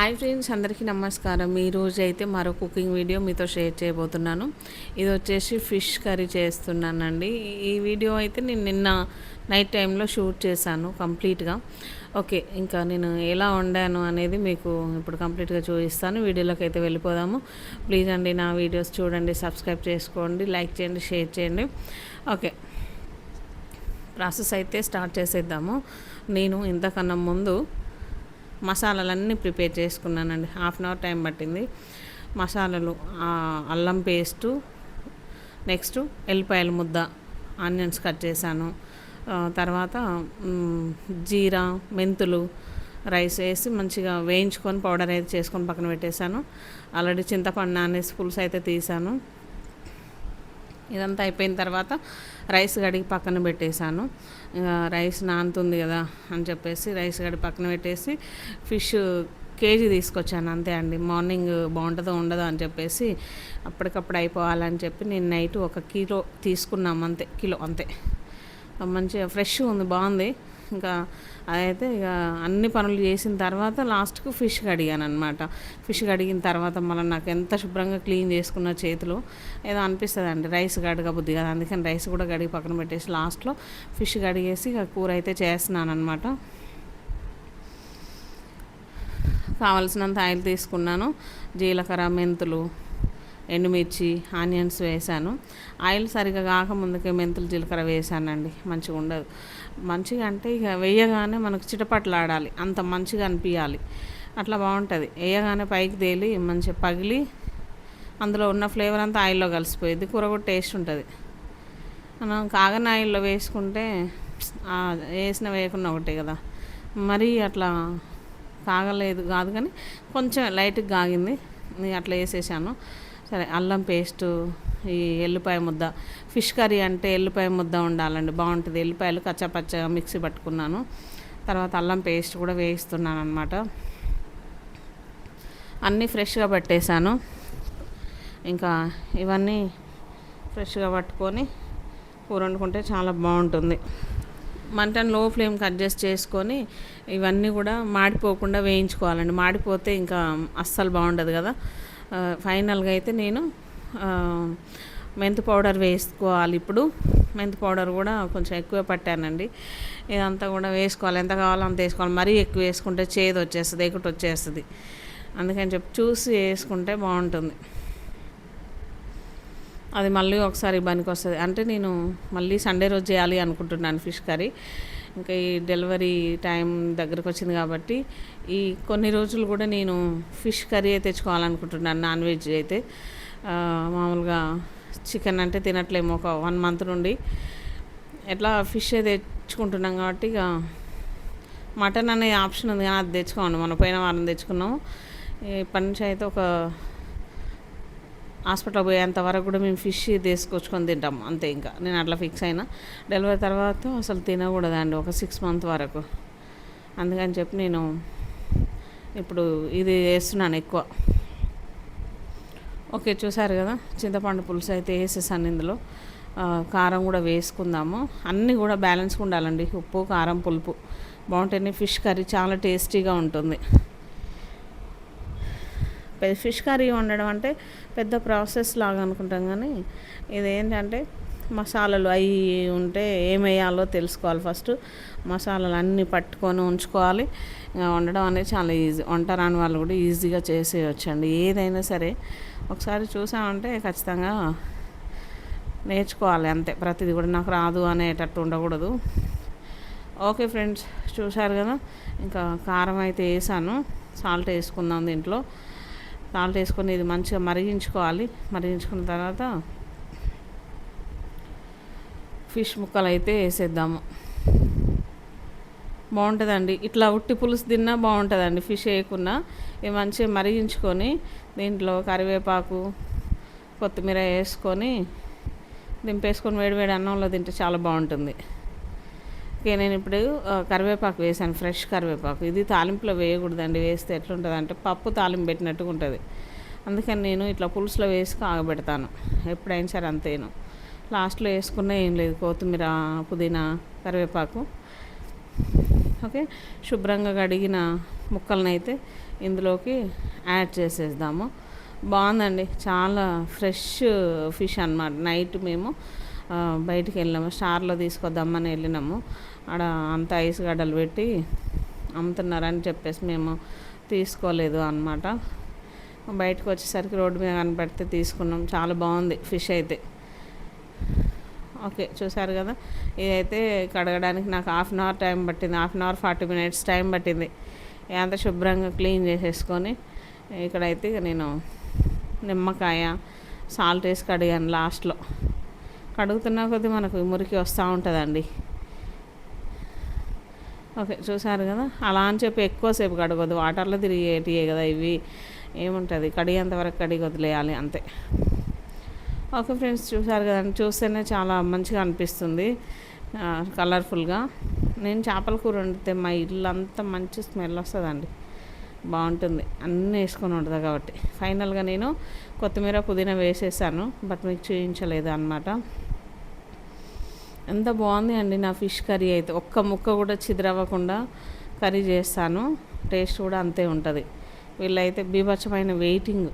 Hi friends అందరికీ నమస్కారం. ఈరోజు అయితే మరో కుకింగ్ వీడియో మీతో షేర్ చేయబోతున్నాను. ఇది వచ్చేసి ఫిష్ కర్రీ చేస్తున్నానండి. ఈ వీడియో అయితే నేను నిన్న నైట్ టైంలో షూట్ చేశాను కంప్లీట్గా. ఓకే ఇంకా నేను ఎలా వండాను అనేది మీకు ఇప్పుడు కంప్లీట్గా చూపిస్తాను. వీడియోలోకి అయితే వెళ్ళిపోదాము. ప్లీజ్ అండి నా వీడియోస్ చూడండి సబ్స్క్రైబ్ చేసుకోండి లైక్ చేయండి షేర్ చేయండి. ఓకే ప్రాసెస్ అయితే స్టార్ట్ చేసేద్దాము. నేను ఇంతకన్నా ముందు మసాలాలన్నీ ప్రిపేర్ చేసుకున్నానండి. హాఫ్ అన్ అవర్ టైం పట్టింది. మసాలాలు అల్లం పేస్టు నెక్స్ట్ ఎల్లిపాయల ముద్ద ఆనియన్స్ కట్ చేశాను. తర్వాత జీరా మెంతులు రైస్ వేసి మంచిగా వేయించుకొని పౌడర్ అయితే చేసుకొని పక్కన పెట్టేశాను. ఆల్రెడీ చింతపండు నానేసి పులుసు అయితే తీసాను ఇదంతా అయిపోయిన తర్వాత రైస్ కడిగి పక్కన పెట్టేశాను. రైస్ నానుతుంది కదా అని చెప్పేసి రైస్ గడి పక్కన పెట్టేసి ఫిష్ కేజీ తీసుకొచ్చాను అంతే అండి. మార్నింగ్ బాగుంటుందో ఉండదో అని చెప్పేసి అప్పటికప్పుడు అయిపోవాలని చెప్పి నేను నైట్ ఒక కిలో తీసుకున్నాం అంతే కిలో అంతే. మంచిగా ఫ్రెష్ ఉంది బాగుంది. ఇంకా అదైతే ఇక అన్ని పనులు చేసిన తర్వాత లాస్ట్కు ఫిష్ కడిగాను అనమాట ఫిష్ కడిగిన తర్వాత మళ్ళీ నాకు ఎంత శుభ్రంగా క్లీన్ చేసుకున్న చేతులు ఏదో అనిపిస్తుంది అండి రైస్ కడగబుద్ది కదా అందుకని రైస్ కూడా కడిగి పక్కన పెట్టేసి లాస్ట్లో ఫిష్ కడిగేసి ఇక కూర అయితే చేస్తున్నాను అనమాట కావలసినంత ఆయిల్ తీసుకున్నాను. జీలకర్ర మెంతులు ఎండుమిర్చి ఆనియన్స్ వేసాను ఆయిల్ సరిగా కాకముందుకే మెంతులు జీలకర్ర వేసానండి మంచిగా ఉండదు. మంచిగా అంటే ఇక వేయగానే మనకు చిటపట్లాడాలి. అంత మంచిగా అనిపించాలి అట్లా బాగుంటుంది. వేయగానే పైకి తేలి మంచిగా పగిలి అందులో ఉన్న ఫ్లేవర్ అంతా ఆయిల్లో కలిసిపోయింది కూర కూడా టేస్ట్ ఉంటుంది. మనం కాగన ఆయిల్లో వేసుకుంటే వేసిన వేయకుండా ఒకటే కదా. మరీ అట్లా కాగలేదు కాదు కానీ కొంచెం లైట్గా కాగింది. నేను అట్లా వేసేసాను. సరే అల్లం పేస్టు ఈ ఎల్లిపాయ ముద్ద. ఫిష్ కర్రీ అంటే ఎల్లిపాయ ముద్ద ఉండాలండి బాగుంటుంది. ఎల్లిపాయలు కచ్చపచ్చ మిక్సీ పట్టుకున్నాను. తర్వాత అల్లం పేస్ట్ కూడా వేయిస్తున్నాను అనమాట అన్నీ ఫ్రెష్గా పట్టేశాను. ఇంకా ఇవన్నీ ఫ్రెష్గా పట్టుకొని కూర వండుకుంటే చాలా బాగుంటుంది. మంటను లో ఫ్లేమ్కి అడ్జస్ట్ చేసుకొని ఇవన్నీ కూడా మాడిపోకుండా వేయించుకోవాలండి. మాడిపోతే ఇంకా అస్సలు బాగుండదు కదా. ఫైనల్గా అయితే నేను మెంతి పౌడర్ వేసుకోవాలి ఇప్పుడు. మెంతి పౌడర్ కూడా కొంచెం ఎక్కువ పట్టానండి. ఇదంతా కూడా వేసుకోవాలి. ఎంత కావాలో అంత వేసుకోవాలి. మరీ ఎక్కువ వేసుకుంటే చేదు వచ్చేస్తుంది ఎక్కటి వచ్చేస్తుంది అందుకని చెప్పి చూసి వేసుకుంటే బాగుంటుంది. అది మళ్ళీ ఒకసారి పనికి వస్తుంది. అంటే నేను మళ్ళీ సండే రోజు చేయాలి అనుకుంటున్నాను ఫిష్ కర్రీ. ఇంకా ఈ డెలివరీ టైం దగ్గరకు వచ్చింది కాబట్టి ఈ కొన్ని రోజులు కూడా నేను ఫిష్ కర్రీ తెచ్చుకోవాలనుకుంటున్నాను నాన్ వెజ్ అయితే. మామూలుగా చికెన్ అంటే తినట్లేము ఒక వన్ మంత్ నుండి. ఎట్లా ఫిష్ తెచ్చుకుంటున్నాం కాబట్టి ఇక మటన్ అనే ఆప్షన్ ఉంది కానీ అది తెచ్చుకోండి మనం పోయిన వారం తెచ్చుకున్నాం ఇప్పటి నుంచి అయితే ఒక హాస్పిటల్ పోయేంత వరకు కూడా మేము ఫిష్ తీసుకొచ్చుకొని తింటాం అంతే ఇంకా. నేను అట్లా ఫిక్స్ అయినా. డెలివరీ తర్వాత అసలు తినకూడదండి ఒక సిక్స్ మంత్ వరకు. అందుకని చెప్పి నేను ఇప్పుడు ఇది వేస్తున్నాను ఎక్కువ. ఓకే చూసారు కదా చింతపండు పులుసు అయితే వేసేసాను ఇందులో. కారం కూడా వేసుకుందాము. అన్నీ కూడా బ్యాలెన్స్గా ఉండాలండి ఉప్పు కారం పులుపు. బాగుంటేనే ఫిష్ కర్రీ చాలా టేస్టీగా ఉంటుంది. ఫిష్ కర్రీ వండడం అంటే పెద్ద ప్రాసెస్ లాగా అనుకుంటాం కానీ ఇదేంటంటే మసాలాలు అవి ఉంటే ఏం వేయాలో తెలుసుకోవాలి ఫస్ట్. మసాలాలు అన్నీ పట్టుకొని ఉంచుకోవాలి. ఇంకా వండడం అనేది చాలా ఈజీ. వంట రాని వాళ్ళు కూడా ఈజీగా చేసేయచ్చండి. ఏదైనా సరే ఒకసారి చూసామంటే ఖచ్చితంగా నేర్చుకోవాలి అంతే. ప్రతిదీ కూడా నాకు రాదు అనేటట్టు ఉండకూడదు. ఓకే ఫ్రెండ్స్ చూశారు కదా? ఇంకా కారం అయితే వేసాను. సాల్ట్ వేసుకుందాం దీంట్లో. సాల్ట్ వేసుకొని ఇది మంచిగా మరిగించుకోవాలి. మరిగించుకున్న తర్వాత ఫిష్ ముక్కలు అయితే వేసేద్దాము. బాగుంటుందండి. ఇట్లా ఉట్టి పులుసు తిన్నా బాగుంటుందండి ఫిష్ వేయకున్నా. ఇవి మంచిగా మరిగించుకొని దీంట్లో కరివేపాకు కొత్తిమీర వేసుకొని దింపేసుకొని వేడివేడి అన్నంలో తింటే చాలా బాగుంటుంది. ఓకే నేను ఇప్పుడు కరివేపాకు వేసాను ఫ్రెష్ కరివేపాకు. ఇది తాలింపులో వేయకూడదండి వేస్తే ఎట్లుంటుంది అంటే పప్పు తాలింపు పెట్టినట్టుగా ఉంటుంది. అందుకని నేను ఇట్లా పులుసులో వేసి కాగబెడతాను. ఎప్పుడైనా సరే అంతేను. లాస్ట్లో వేసుకున్నా ఏం లేదు కొత్తిమీర పుదీనా కరివేపాకు. ఓకే శుభ్రంగా కడిగిన ముక్కలనైతే అయితే ఇందులోకి యాడ్ చేసేద్దాము. బాగుందండి చాలా ఫ్రెష్ ఫిష్ అనమాట నైట్ మేము బయటికి వెళ్ళినాము. స్టార్లో తీసుకొద్దామని వెళ్ళినాము. ఆడ అంత ఐస్ గడ్డలు పెట్టి అమ్ముతున్నారని చెప్పేసి మేము తీసుకోలేదు అనమాట బయటకు వచ్చేసరికి రోడ్డు మీద కనపడితే తీసుకున్నాం. చాలా బాగుంది ఫిష్ అయితే. ఓకే చూసారు కదా? ఇదైతే కడగడానికి నాకు హాఫ్ అన్ అవర్ టైం పట్టింది. Half an hour forty minutes time పట్టింది. అంత శుభ్రంగా క్లీన్ చేసేసుకొని ఇక్కడైతే నేను నిమ్మకాయ సాల్ట్ వేసి కడిగాను లాస్ట్లో. కడుగుతున్న కొద్దీ మనకు మురికి వస్తూ ఉంటుందండి. ఓకే చూసారు కదా? అలా అని చెప్పి ఎక్కువసేపు కడగొద్దు. వాటర్లో తిరిగేటియే కదా ఇవి. ఏముంటుంది? కడిగేంత వరకు కడిగి వదిలేయాలి అంతే. ఓకే ఫ్రెండ్స్ చూసారు కదండి చూస్తేనే చాలా మంచిగా అనిపిస్తుంది. కలర్ఫుల్గా. నేను చేపల కూర వండితే మా ఇల్లు అంతా మంచి స్మెల్ వస్తుందండి. బాగుంటుంది. అన్నీ వేసుకొని ఉంటుంది కాబట్టి. ఫైనల్గా నేను కొత్తిమీర పుదీనా వేసేసాను బట్ మీకు చూపించలేదు అనమాట ఎంత బాగుంది అండి నా ఫిష్ కర్రీ అయితే. ఒక్క ముక్క కూడా చిదిరవ్వకుండా కర్రీ చేస్తాను. టేస్ట్ కూడా అంతే ఉంటుంది. వీళ్ళైతే బీభత్సమైన వెయిటింగ్.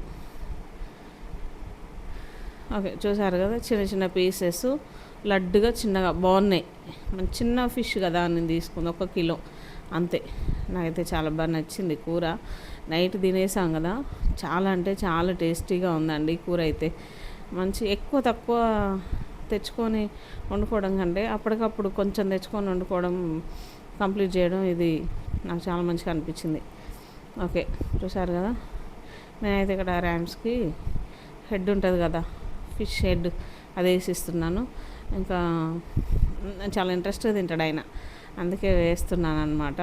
ఓకే చూసారు కదా? చిన్న చిన్న పీసెస్. లడ్డుగా చిన్నగా బాగున్నాయి. మన చిన్న ఫిష్ కదా నేను తీసుకుంది ఒక కిలో. అంతే. నాకైతే చాలా బాగా నచ్చింది కూర. నైట్ తినేసాం కదా. చాలా అంటే చాలా టేస్టీగా ఉందండి కూర అయితే. మంచి ఎక్కువ తక్కువ తెచ్చుకొని వండుకోవడం కంటే అప్పటికప్పుడు కొంచెం తెచ్చుకొని వండుకోవడం కంప్లీట్ చేయడం ఇది నాకు చాలా మంచిగా అనిపించింది. ఓకే చూసారు కదా. నేనైతే ఇక్కడ ర్యామ్స్కి హెడ్ ఉంటుంది కదా ఫిష్ హెడ్ అది వేసిస్తున్నాను ఇంకా చాలా ఇంట్రెస్ట్గా తింటాడు ఆయన. అందుకే వేస్తున్నాను అనమాట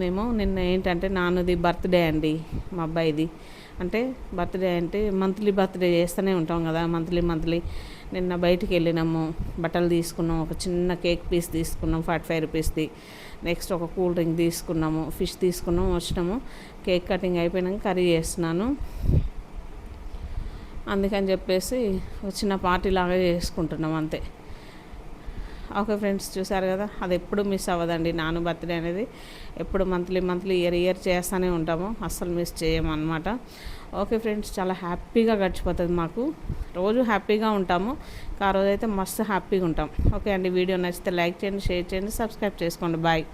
మేము నిన్న ఏంటంటే నాన్నది బర్త్డే అండి మా అబ్బాయిది. అంటే బర్త్డే అంటే మంత్లీ బర్త్డే చేస్తూనే ఉంటాం కదా మంత్లీ మంత్లీ. నిన్న బయటికి వెళ్ళినాము బట్టలు తీసుకున్నాం ఒక చిన్న కేక్ పీస్ తీసుకున్నాం ఫార్టీ ఫైవ్ రూపీస్ది. నెక్స్ట్ ఒక కూల్ డ్రింక్ తీసుకున్నాము ఫిష్ తీసుకున్నాము వచ్చినాము. కేక్ కటింగ్ అయిపోయినాక కర్రీ చేస్తున్నాను. అందుకని చెప్పేసి ఒక చిన్న పార్టీ లాగా చేసుకుంటున్నాం అంతే. ఓకే ఫ్రెండ్స్ చూసారు కదా? అది ఎప్పుడు మిస్ అవ్వదండి. నాను బర్త్డే అనేది ఎప్పుడు మంత్లీ మంత్లీ ఇయర్ ఇయర్ చేస్తూనే ఉంటాము. అస్సలు మిస్ చేయమన్నమాట ఓకే ఫ్రెండ్స్ చాలా హ్యాపీగా గడిచిపోతుంది మాకు. రోజు హ్యాపీగా ఉంటాము. ఆ రోజైతే మస్తు హ్యాపీగా ఉంటాం. ఓకే అండి వీడియో నచ్చితే లైక్ చేయండి షేర్ చేయండి సబ్స్క్రైబ్ చేసుకోండి. బాయ్.